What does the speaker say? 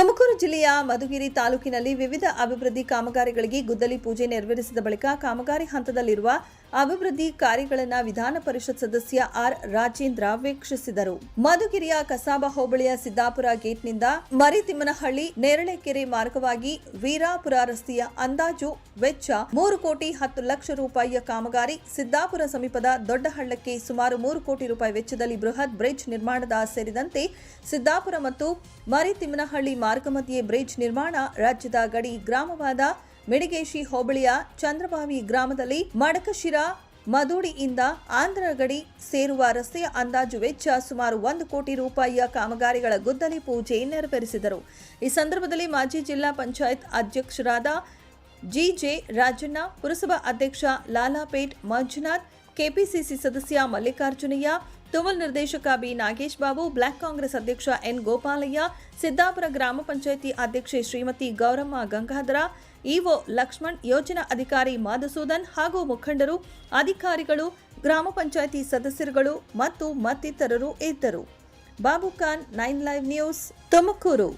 ತುಮಕೂರು ಜಿಲ್ಲೆಯ ಮಧುಗಿರಿ ತಾಲೂಕಿನಲ್ಲಿ ವಿವಿಧ ಅಭಿವೃದ್ಧಿ ಕಾಮಗಾರಿಗಳಿಗೆ ಗುದ್ದಲಿ ಪೂಜೆ ನೆರವೇರಿಸಿದ ಬಳಿಕ ಕಾಮಗಾರಿ ಹಂತದಲ್ಲಿರುವ ಅಭಿವೃದ್ಧಿ ಕಾರ್ಯಗಳನ್ನು ವಿಧಾನ ಪರಿಷತ್ ಸದಸ್ಯ ಆರ್ ರಾಜೇಂದ್ರ ವೀಕ್ಷಿಸಿದರು. ಮಧುಗಿರಿಯ ಕಸಾಬಾ ಹೋಬಳಿಯ ಸಿದ್ದಾಪುರ ಗೇಟ್ನಿಂದ ಮರಿತಿಮ್ಮನಹಳ್ಳಿ, ನೇರಳೆಕೆರೆ ಮಾರ್ಗವಾಗಿ ವೀರಾಪುರ ರಸ್ತೆಯ ಅಂದಾಜು ವೆಚ್ಚ ಮೂರು ಕೋಟಿ ಹತ್ತು ಲಕ್ಷ ರೂಪಾಯಿಯ ಕಾಮಗಾರಿ ಸಿದ್ದಾಪುರ ಸಮೀಪದ ದೊಡ್ಡಹಳ್ಳಕ್ಕೆ ಸುಮಾರು ಮೂರು ಕೋಟಿ ರೂಪಾಯಿ ವೆಚ್ಚದಲ್ಲಿ ಬೃಹತ್ ಬ್ರಿಡ್ಜ್ ನಿರ್ಮಾಣದ ಸೇರಿದಂತೆ ಸಿದ್ದಾಪುರ ಮತ್ತು ಮರಿತಿಮ್ಮನಹಳ್ಳಿ ಮಾರ್ಗ ಬ್ರಿಡ್ಜ್ ನಿರ್ಮಾಣ ರಾಜ್ಯದ ಗಡಿ ಗ್ರಾಮವಾದ ಮಿಡಿಗೇಶಿ ಹೋಬಳಿಯ ಚಂದ್ರಬಾವಿ ಗ್ರಾಮದಲ್ಲಿ ಮಡಕಶಿರ, ಮದೂಡಿಯಿಂದ ಆಂಧ್ರ ಗಡಿ ಸೇರುವ ರಸ್ತೆಯ ಅಂದಾಜು ವೆಚ್ಚ ಸುಮಾರು ಒಂದು ಕೋಟಿ ರೂಪಾಯಿಯ ಕಾಮಗಾರಿಗಳ ಗುದ್ದಲಿ ಪೂಜೆ ನೆರವೇರಿಸಿದರು. ಈ ಸಂದರ್ಭದಲ್ಲಿ ಮಾಜಿ ಜಿಲ್ಲಾ ಪಂಚಾಯತ್ ಅಧ್ಯಕ್ಷರಾದ ಜಿಜೆ ರಾಜಣ್ಣ, ಪುರಸಭಾ ಅಧ್ಯಕ್ಷ ಲಾಲಾಪೇಟ್ ಮಂಜುನಾಥ್, ಕೆಪಿಸಿಸಿ ಸದಸ್ಯ ಮಲ್ಲಿಕಾರ್ಜುನಯ್ಯ ತುಮಲ್ ನಿರ್ದೇಶಕ ಬಿ ನಾಗೇಶ್ ಬಾಬು, ಬ್ಲಾಕ್ ಕಾಂಗ್ರೆಸ್ ಅಧ್ಯಕ್ಷ ಎನ್ ಗೋಪಾಲಯ್ಯ, ಸಿದ್ದಾಪುರ ಗ್ರಾಮ ಪಂಚಾಯಿತಿ ಅಧ್ಯಕ್ಷೆ ಶ್ರೀಮತಿ ಗೌರಮ್ಮ ಗಂಗಾಧರ, ಇಒ ಲಕ್ಷ್ಮಣ್, ಯೋಜನಾ ಅಧಿಕಾರಿ ಮಾಧುಸೂದನ್ ಹಾಗೂ ಮುಖಂಡರು, ಅಧಿಕಾರಿಗಳು, ಗ್ರಾಮ ಪಂಚಾಯಿತಿ ಸದಸ್ಯರುಗಳು ಮತ್ತು ಮತ್ತಿತರರು ಇದ್ದರು. Babu Khan, nine live news Tumakuru.